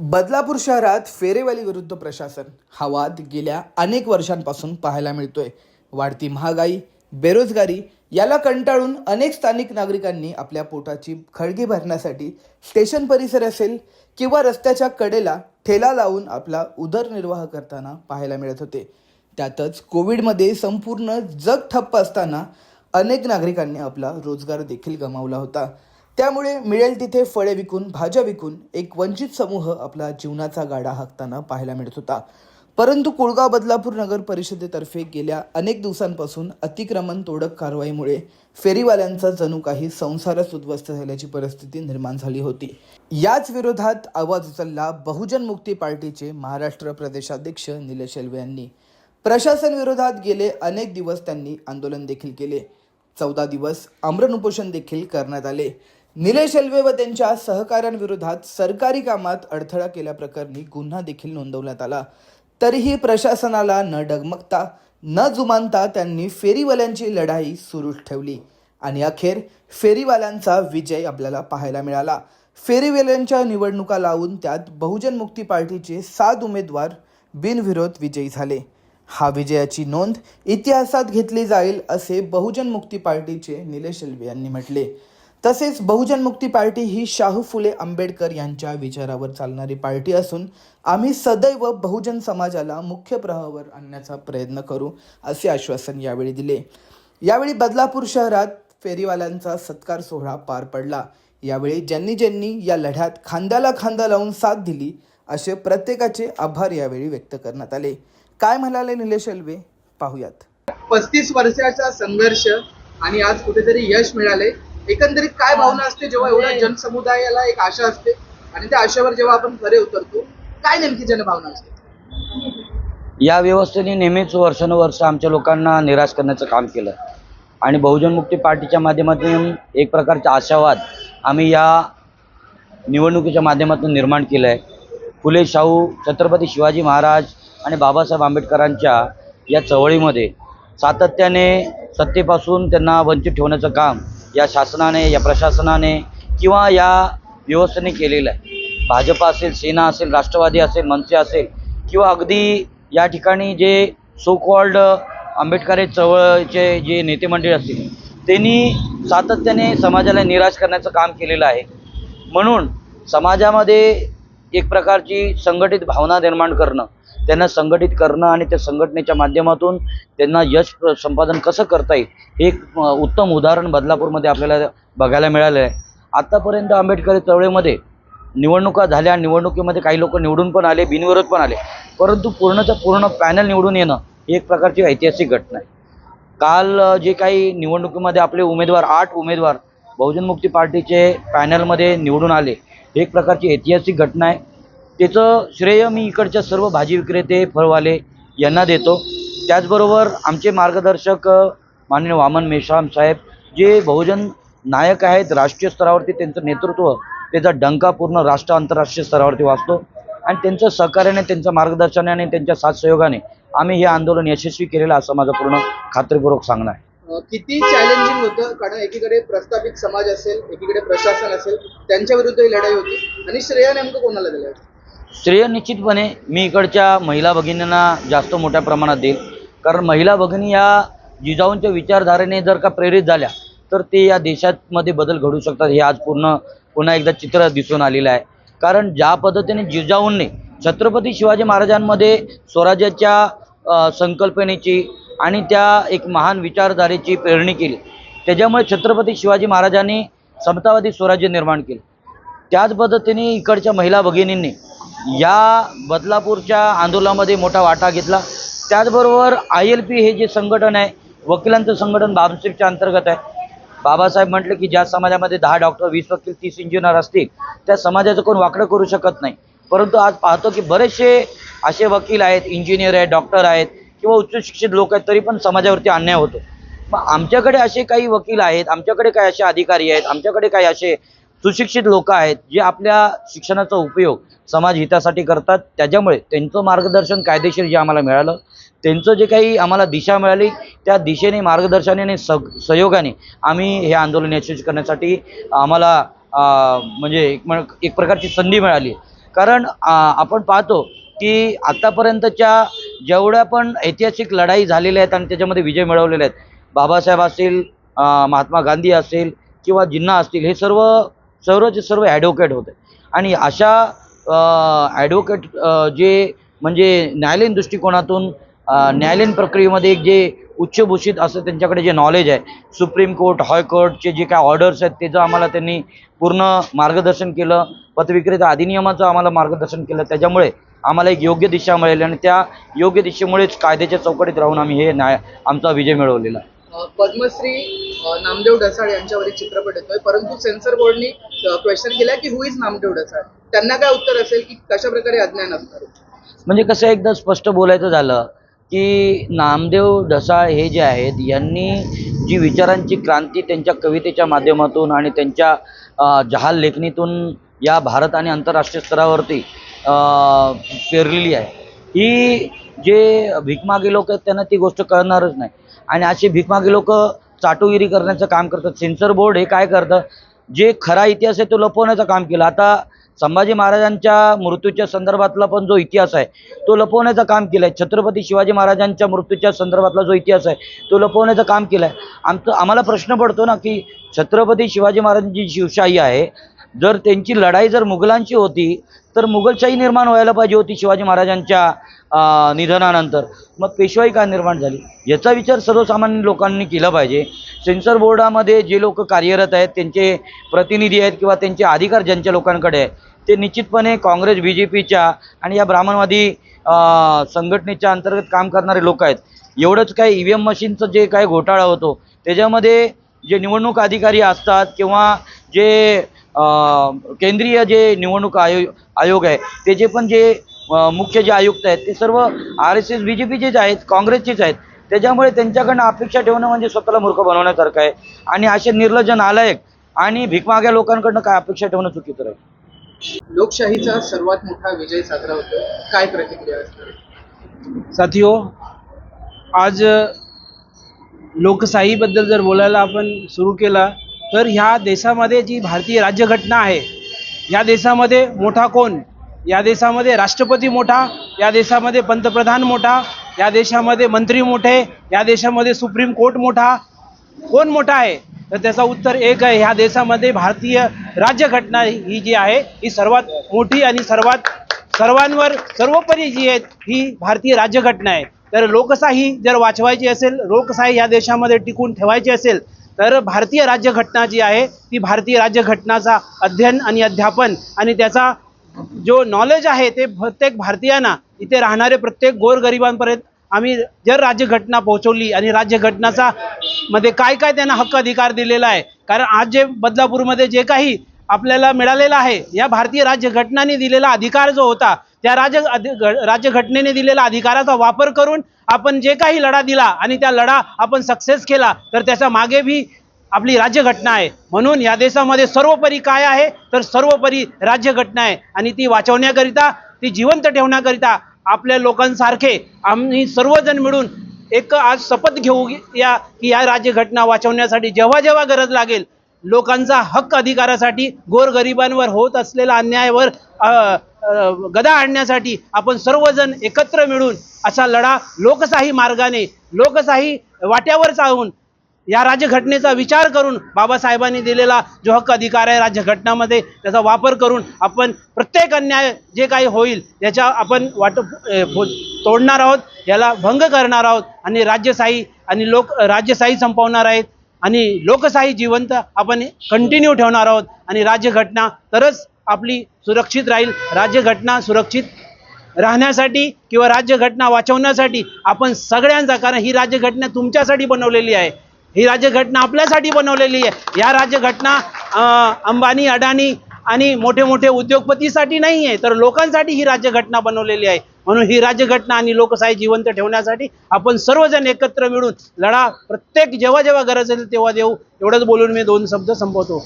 बदलापूर शहरात फेरेवाली विरुद्ध प्रशासन हा वाद गेल्या अनेक वर्षांपासून पाहायला मिळतोय. वाढती महागाई बेरोजगारी याला कंटाळून अनेक स्थानिक नागरिकांनी आपल्या पोटाची खळगी भरण्यासाठी स्टेशन परिसर असेल किंवा रस्त्याच्या कडेला ठेला लावून आपला उदरनिर्वाह करताना पाहायला मिळत होते. त्यातच कोविडमध्ये संपूर्ण जग ठप्प असताना अनेक नागरिकांनी आपला रोजगार देखील गमावला होता. त्यामुळे मिळेल तिथे फळे विकून भाज्या विकून एक वंचित समूह आपला जीवनाचा गाडा हाकताना पाहायला मिळत होता. परंतु कुळगाव बदलापूर नगर परिषदेतर्फे गेल्या अनेक दिवसांपासून अतिक्रमण तोडक कारवाईमुळे फेरीवाल्यांचा जणू काही संसारच उद्ध्वस्त झाल्याची परिस्थिती निर्माण झाली होती. याच विरोधात आवाज उचलला बहुजन मुक्ती पार्टीचे महाराष्ट्र प्रदेशाध्यक्ष निलेश एल्वे यांनी. प्रशासन विरोधात गेले अनेक दिवस त्यांनी आंदोलन देखील केले. चौदा दिवस आमरण उपोषण देखील करण्यात आले. निलेश शेल्वे व त्यांच्या सहकाऱ्यांविरोधात सरकारी कामात अडथळा केल्याप्रकरणी गुन्हा देखील नोंदवण्यात आला. तरीही प्रशासनाला न डगमगता न जुमानता त्यांनी फेरीवाल्यांची लढाई सुरूच ठेवली. आणि अखेर फेरीवाल्यांचा विजय आपल्याला पाहायला मिळाला. फेरीवाल्यांच्या निवडणुका लावून त्यात बहुजन मुक्ती पार्टीचे सात उमेदवार बिनविरोध विजयी झाले. हा विजयाची नोंद इतिहासात घेतली जाईल असे बहुजन मुक्ती पार्टीचे निलेश शेल्वे यांनी म्हटले. तसेच बहुजन मुक्ती पार्टी ही शाहू फुले आंबेडकर यांच्या विचारावर चालणारी पार्टी असून आम्ही सदैव बहुजन समाजाला मुख्य प्रवाहावर आणण्याचा प्रयत्न करू असे आश्वासन यावेळी दिले. यावेळी बदलापूर शहरात फेरीवाल्यांचा सत्कार सोहळा पार पडला. यावेळी ज्यांनी ज्यांनी या लढ्यात खांद्याला खांदा लावून साथ दिली असे प्रत्येकाचे आभार यावेळी व्यक्त करण्यात आले. काय म्हणाले निलेश अल्वे पाहूयात. पस्तीस वर्षाचा संघर्ष आणि आज कुठेतरी यश मिळाले. एकंदरीत काय भावना असते जेव्हा एवढ्या जनसमुदायाला एक आशा असते आणि त्या आशेवर जेव्हा आपण खरे उतरतो काय नेमकी जनभावना असते? या व्यवस्थेने नेहमीच वर्षानुवर्ष आमच्या लोकांना निराश करण्याचं काम केलं. आणि बहुजन मुक्ती पार्टीच्या माध्यमातून एक प्रकारचा आशावाद आम्ही या निवडणुकीच्या माध्यमातून निर्माण केलं आहे फुले शाहू छत्रपती शिवाजी महाराज आणि बाबासाहेब आंबेडकरांच्या या चळवळीमध्ये सातत्याने सत्तेपासून त्यांना वंचित ठेवण्याचं काम या शासनाने या प्रशासनाने किंवा या व्यवस्थेने केलेलं आहे. भाजप असेल सेना असेल राष्ट्रवादी असेल मनसे असेल किंवा अगदी या ठिकाणी जे सो कॉल्ड आंबेडकरी चळवळीचे जे नेते मंडळी असतील त्यांनी सातत्याने समाजाला निराश करण्याचं काम केलेलं आहे. म्हणून समाजामध्ये एक प्रकारची संघटित भावना निर्माण करणं त्यांना संघटित करणं आणि त्या संघटनेच्या माध्यमातून त्यांना यश संपादन कसं करता येईल हे एक उत्तम उदाहरण बदलापूरमध्ये आपल्याला बघायला मिळालं आहे. आत्तापर्यंत आंबेडकरी चळवळीमध्ये निवडणुका झाल्या निवडणुकीमध्ये काही लोक निवडून पण आले बिनविरोध पण आले. परंतु पूर्णचं पूर्ण पॅनल निवडून येणं ही एक प्रकारची ऐतिहासिक घटना आहे. काल जे काही निवडणुकीमध्ये आपले उमेदवार आठ उमेदवार बहुजन मुक्ती पार्टीचे पॅनलमध्ये निवडून आले एक प्रकारची ऐतिहासिक घटना आहे. त्याचं श्रेय मी इकडच्या सर्व भाजी विक्रेते फळवाले यांना देतो. त्याचबरोबर आमचे मार्गदर्शक माननीय वामन मेश्राम साहेब जे बहुजन नायक आहेत राष्ट्रीय स्तरावरती त्यांचं नेतृत्व त्याचा डंका पूर्ण राष्ट्र आंतरराष्ट्रीय स्तरावरती वाचतो. आणि त्यांचं सहकार्याने त्यांच्या मार्गदर्शनाने त्यांच्या साथ सहयोगाने आम्ही हे आंदोलन यशस्वी केलेलं असं माझं पूर्ण खात्रीपूर्वक सांगणं आहे. किती चॅलेंजिंग होतं? कारण एकीकडे प्रस्थापित समाज असेल एकीकडे प्रशासन असेल त्यांच्या विरुद्ध ही लढाई होती. आणि श्रेय नेमकं कोणाला दिलं श्रेय निश्चितपणे मी इकडच्या महिला भगिनींना जास्त मोठ्या प्रमाणात देईल. कारण महिला भगिनी या जिजाऊंच्या विचारधारेने जर का प्रेरित झाल्या तर ते या देशामध्ये बदल घडू शकतात. हे आज पूर्ण पुन्हा एकदा चित्र दिसून आलेलं आहे. कारण ज्या पद्धतीने जिजाऊंनी छत्रपती शिवाजी महाराजांमध्ये स्वराज्याच्या संकल्पनेची आणि त्या एक महान विचारधारेची प्रेरणी केली. त्याच्यामुळे छत्रपती शिवाजी महाराजांनी समतावादी स्वराज्य निर्माण केलं. त्याच पद्धतीने इकडच्या महिला भगिनींनी या बदलापूरच्या आंदोलनामध्ये मोठा वाटा घेतला. त्याचबरोबर आय एल पी हे जे संघटन आहे वकिलांचं संघटन बाबासाहेबच्या अंतर्गत आहे. बाबासाहेब म्हटलं की ज्या समाजामध्ये दहा डॉक्टर वीस वकील तीस इंजिनियर असतील त्या समाजाचं कोण वाकडं करू शकत नाही. परंतु आज पाहतो की बरेचसे असे वकील आहेत इंजिनियर आहेत डॉक्टर आहेत किंवा उच्च शिक्षित लोक आहेत तरी पण समाजावरती अन्याय होतो. मग आमच्याकडे असे काही वकील आहेत आमच्याकडे काही असे अधिकारी आहेत आमच्याकडे काही असे सुशिक्षित लोक आहेत जे आपल्या शिक्षणाचा उपयोग समाज हितासाठी करतात. त्याच्यामुळे त्यांचं मार्गदर्शन कायदेशीर जे आम्हाला मिळालं त्यांचं जे काही आम्हाला दिशा मिळाली त्या दिशेने मार्गदर्शनाने स सहयोगाने आम्ही हे आंदोलन यशस्वी करण्यासाठी आम्हाला म्हणजे एक एक प्रकारची संधी मिळाली. कारण आपण पाहतो की आतापर्यंतच्या जेवढ्या पण ऐतिहासिक लढाई झालेल्या आहेत आणि त्याच्यामध्ये विजय मिळवलेले आहेत बाबासाहेब असतील महात्मा गांधी असेल किंवा जिन्ना असतील हे सर्व सर्वचे सर्व ॲडव्होकेट होते. आणि अशा ॲडव्होकेट जे म्हणजे न्यायालयीन दृष्टिकोनातून न्यायालयीन प्रक्रियेमध्ये एक जे उच्चभूषित असं त्यांच्याकडे जे नॉलेज आहे सुप्रीम कोर्ट हायकोर्टचे जे काय ऑर्डर्स आहेत त्याचं आम्हाला त्यांनी पूर्ण मार्गदर्शन केलं पतविक्रेता अधिनियमाचं आम्हाला मार्गदर्शन केलं त्याच्यामुळे आम्हाला एक योग्य दिशा मिळाली आणि त्या योग्य दिशेमुळेच कायद्याच्या चौकटीत राहून आम्ही हे न्याय आमचा विजय मिळवलेला. पद्मश्री नामदेव ढसाळ यांच्यावर एक चित्रपट येतोय. परंतु सेन्सर बोर्डनी क्वेश्चन केला की हु इज नामदेव ढसाळ? त्यांना काय उत्तर असेल की कशा प्रकारे अज्ञान असणार? म्हणजे कसं एकदा स्पष्ट बोलायचं झालं की नामदेव ढसाळ हे जे आहेत यांनी जी विचारांची क्रांती त्यांच्या कवितेच्या माध्यमातून आणि त्यांच्या जहाल लेखणीतून या भारत आणि आंतरराष्ट्रीय स्तरावरती पेरलेली आहे. ही जे भिकमागे लोक आहेत त्यांना ती गोष्ट कळणारच नाही. आणि असे भिकमागे लोक चाटुगिरी करण्याचं काम करतात. सेन्सर बोर्ड हे काय करतं? जे खरा इतिहास आहे तो लपवण्याचं काम केलं. आता संभाजी महाराजांच्या मृत्यूच्या संदर्भातला पण जो इतिहास आहे तो लपवण्याचं काम केलं आहे छत्रपती शिवाजी महाराजांच्या मृत्यूच्या संदर्भातला जो इतिहास आहे तो लपवण्याचं काम केलं आहे आमचं आम्हाला प्रश्न पडतो ना की छत्रपती शिवाजी महाराजांची शिवशाही आहे जर त्यांची लढाई जर मुघलांची होती तर मुघलशाही निर्माण व्हायला पाहिजे होती शिवाजी महाराजांच्या निधनानंतर. मग पेशवाई का निर्माण झाली? याचा विचार सर्वसामान्य लोकांनी केला पाहिजे. सेन्सर बोर्डामध्ये जे लोक कार्यरत आहेत त्यांचे प्रतिनिधी आहेत किंवा त्यांचे अधिकार ज्यांच्या लोकांकडे आहे ते निश्चितपणे काँग्रेस बी जे पीच्या आणि या ब्राह्मणवादी संघटनेच्या अंतर्गत काम करणारे लोक आहेत. एवढंच काय ई व्ही एम मशीनचं जे काय घोटाळा होतो त्याच्यामध्ये जे निवडणूक अधिकारी असतात किंवा जे केंद्रीय जे निवडणूक आयोग आयोग आहे त्याचे पण जे मुख्य जे आयुक्त आहेत ते सर्व R S S B J पीचेच आहेत काँग्रेसचेच आहेत त्याच्यामुळे त्यांच्याकडनं अपेक्षा ठेवणं म्हणजे स्वतःला मूर्ख बनवण्यासारखं आहे. आणि असे निर्लज्ज नालायक आणि भिकमाग्या लोकांकडनं काय अपेक्षा ठेवणं चुकीचं आहे लोकशाहीचा सर्वात मोठा विजय साजरा होतो काय प्रतिक्रिया असणार? साथियो आज लोकशाहीबद्दल जर बोलायला आपण सुरू केला तर ह्या देशामध्ये जी भारतीय राज्यघटना आहे या देशामध्ये मोठा कोण? या देशामध्ये राष्ट्रपती मोठा या देशामध्ये पंतप्रधान मोठा या देशामध्ये मंत्री मोठे या देशामध्ये सुप्रीम कोर्ट मोठा. कोण मोठा आहे? तर त्याचं उत्तर एक आहे ह्या देशामध्ये भारतीय राज्यघटना ही जी आहे ही सर्वात मोठी आणि सर्वात सर्वांवर सर्वोपरी जी आहे ही भारतीय राज्यघटना आहे. तर लोकशाही जर वाचवायची असेल लोकशाही या देशामध्ये टिकून ठेवायची असेल तर भारतीय राज्यघटना जी आहे ती भारतीय राज्यघटनाचा अध्ययन आणि अध्यापन आणि त्याचा जो नॉलेज आहे ते प्रत्येक भारतीयांना इथे राहणारे प्रत्येक गोरगरिबांपर्यंत आम्ही जर राज्यघटना पोहोचवली आणि राज्यघटनाचा मध्ये काय काय त्यांना हक्क अधिकार दिलेला आहे कारण आज जे बदलापूरमध्ये जे काही आपल्याला मिळालेला आहे. या भारतीय राज्यघटनाने दिलेला अधिकार जो होता त्या राज्य अधि- घ- राज्यघटनेने दिलेला अधिकाराचा वापर करून आपण जे काही लढा दिला आणि त्या लढा आपण सक्सेस केला तर त्याच्यामागे बी आपली राज्यघटना आहे. म्हणून या देशामध्ये सर्वोपरी काय आहे? तर सर्वोपरी राज्यघटना आहे. आणि ती वाचवण्याकरिता ती जिवंत ठेवण्याकरिता आपल्या लोकांसारखे आम्ही सर्वजण मिळून एक आज शपथ घेऊ या की या राज्यघटना वाचवण्यासाठी जेव्हा जेव्हा गरज लागेल लोकांचा हक्क अधिकारासाठी गोरगरिबांवर होत असलेला अन्यायावर गदा आणण्यासाठी आपण सर्वजण एकत्र मिळून असा लढा लोकशाही मार्गाने लोकशाही वाट्यावर चालवून या राज्यघटनेचा विचार करून बाबासाहेबांनी दिलेला जो हक्क अधिकार आहे राज्यघटनामध्ये त्याचा वापर करून आपण प्रत्येक अन्याय जे काही होईल याच्या आपण वाट तोडणार आहोत याला भंग करणार आहोत आणि राज्यशाही आणि लोक राज्यशाही संपवणार आहेत. आणि लोकशाही जिवंत आपण कंटिन्यू ठेवणार आहोत. आणि राज्यघटना तरच आपली सुरक्षित राहील. राज्यघटना सुरक्षित राहण्यासाठी किंवा राज्यघटना वाचवण्यासाठी आपण सगळ्यांचा कारण ही राज्यघटना तुमच्यासाठी बनवलेली आहे. ही राज्यघटना आपल्यासाठी बनवलेली आहे. या राज्यघटना अंबानी अडाणी आणि मोठे मोठे उद्योगपतीसाठी नाही आहे तर लोकांसाठी ही राज्यघटना बनवलेली आहे. म्हणून ही राज्यघटना आणि लोकशाही जिवंत ठेवण्यासाठी आपण सर्वजण एकत्र मिळून लढा प्रत्येक जेव्हा जेव्हा गरज असेल तेव्हा देऊ. एवढंच बोलून मी दोन शब्द संपवतो.